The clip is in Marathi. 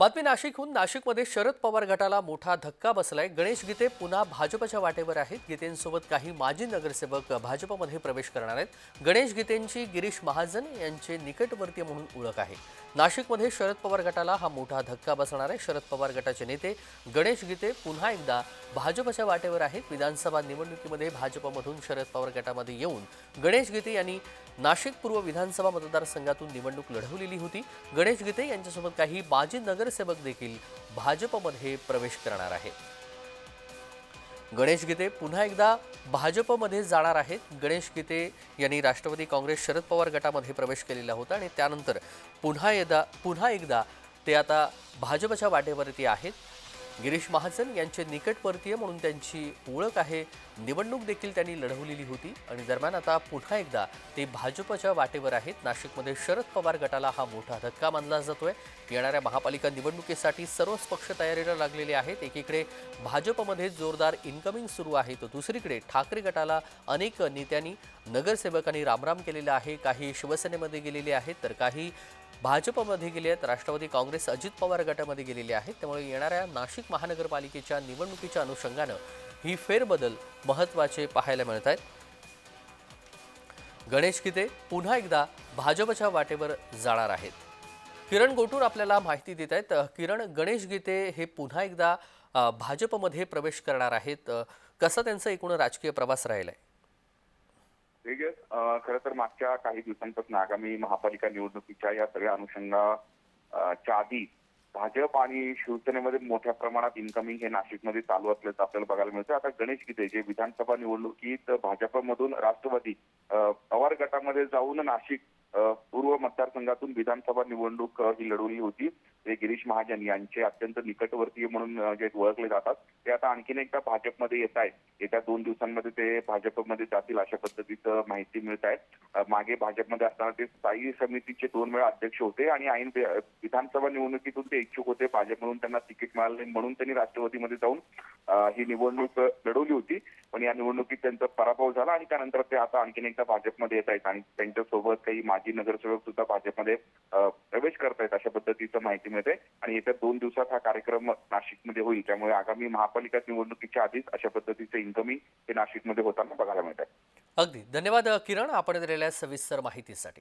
बातमी नाशिकहून. नाशिकमध्ये शरद पवार गटाला मोठा धक्का बसलाय. गणेश गीते पुन्हा भाजपच्या वाटेवर आहेत. गीतेंसोबत काही माजी नगरसेवक भाजपमध्ये प्रवेश करणार आहेत. गणेश गीतेंची गिरीश महाजन यांचे निकटवर्तीय म्हणून ओळख आहे. नाशिकमध्ये शरद पवार गटाला हा मोठा धक्का बसणार आहे. शरद पवार गटाचे नेते गणेश गीते पुन्हा एकदा भाजपच्या वाटेवर आहेत. विधानसभा निवडणुकीमध्ये भाजपमधून शरद पवार गटामध्ये येऊन गणेश गीते यांनी नाशिक पूर्व विधानसभा मतदारसंघातून निवडणूक लढवलेली होती. गणेश गीते यांच्यासोबत काही माजी नगर नगरसेवक देखील भाजपमध्ये प्रवेश करणार आहेत. गणेश गीते पुन्हा एकदा भाजपमध्ये जाणार आहेत. गणेश गीते यांनी राष्ट्रवादी काँग्रेस शरद पवार गटामध्ये प्रवेश केलेला होता आणि त्यानंतर पुन्हा एकदा पुन्हा एकदा ते आता भाजपच्या वाटेवरती आहेत. गिरीश महाजन यांचे निकटवर्तीय म्हणून त्यांची ओळख आहे. निवडणूक देखील त्यांनी लढवलेली होती. आणि दरम्यान आता पुन्हा एकदा ते भाजपच्या वाटेवर आहेत. नाशिकमध्ये शरद पवार गटाला हा मोठा धक्का मानला जातोय. येणाऱ्या महापालिका निवडणुकीसाठी सर्वच पक्ष तयारीला लागलेले आहेत. एकीकडे भाजपमध्ये जोरदार इन्कमिंग सुरू आहे तर दुसरीकडे ठाकरे गटाला अनेक नेत्यांनी नगरसेवकांनी रामराम केलेला आहे. काही शिवसेनेमध्ये गेलेले आहेत तर काही भाजपमध्ये गेले आहेत. राष्ट्रवादी काँग्रेस अजित पवार गटामध्ये गेलेले आहेत त्यामुळे येणाऱ्या नाशिक महानगरपालिकेच्या निवडणुकीच्या अनुषंगानं ही फेरबदल महत्त्वाचे पाहायला मिळत आहेत. गणेश गीते पुन्हा एकदा भाजपच्या वाटेवर जाणार आहेत. किरण गोटूर आपल्याला माहिती देत आहेत. किरण गणेश गीते हे पुन्हा एकदा भाजपमध्ये प्रवेश करणार आहेत. कसा त्यांचा एकूण राजकीय प्रवास राहिला आहे ठीक आहे खरं तर मागच्या काही दिवसांपासून आगामी महापालिका निवडणुकीच्या या सगळ्या अनुषंगाच्या आधी भाजप आणि शिवसेनेमध्ये मोठ्या प्रमाणात इन्कमिंग हे नाशिकमध्ये चालू असल्याचं आपल्याला बघायला मिळतं आता गणेश गीते जे विधानसभा निवडणुकीत भाजपमधून राष्ट्रवादी पवार गटामध्ये जाऊन नाशिक पूर्व मतदारसंघातून विधानसभा निवडणूक ही लढवली होती. ते गिरीश महाजन यांचे अत्यंत निकटवर्तीय म्हणून जे ओळखले जातात. ते आता आणखीन एकदा भाजपमध्ये येत आहे येत्या दोन दिवसांमध्ये ते भाजपमध्ये जातील अशा पद्धतीचं माहिती मिळत आहे. मागे भाजपमध्ये असताना ते स्थायी समितीचे दोन वेळा अध्यक्ष होते आणि ऐन विधानसभा निवडणुकीतून ते इच्छुक होते. भाजपमधून त्यांना तिकीट मिळालं नाही म्हणून त्यांनी राष्ट्रवादीमध्ये जाऊन ही निवडणूक लढवली होती. पण या निवडणुकीत त्यांचा पराभव झाला आणि त्यानंतर ते आता आणखीन एकदा भाजपमध्ये येत आहेत आणि त्यांच्यासोबत काही माजी नगरसेवक सुद्धा भाजपमध्ये प्रवेश करतायत अशा पद्धतीचं माहिती मिळते आणि येत्या दोन दिवसात हा कार्यक्रम नाशिकमध्ये होईल. त्यामुळे आगामी महापालिका निवडणुकीच्या आधीच अशा पद्धतीचं इन्कमिंग हे नाशिकमध्ये होताना बघायला मिळत आहे अगदी. धन्यवाद किरण. आपण दिलेल्या सविस्तर माहितीसाठी.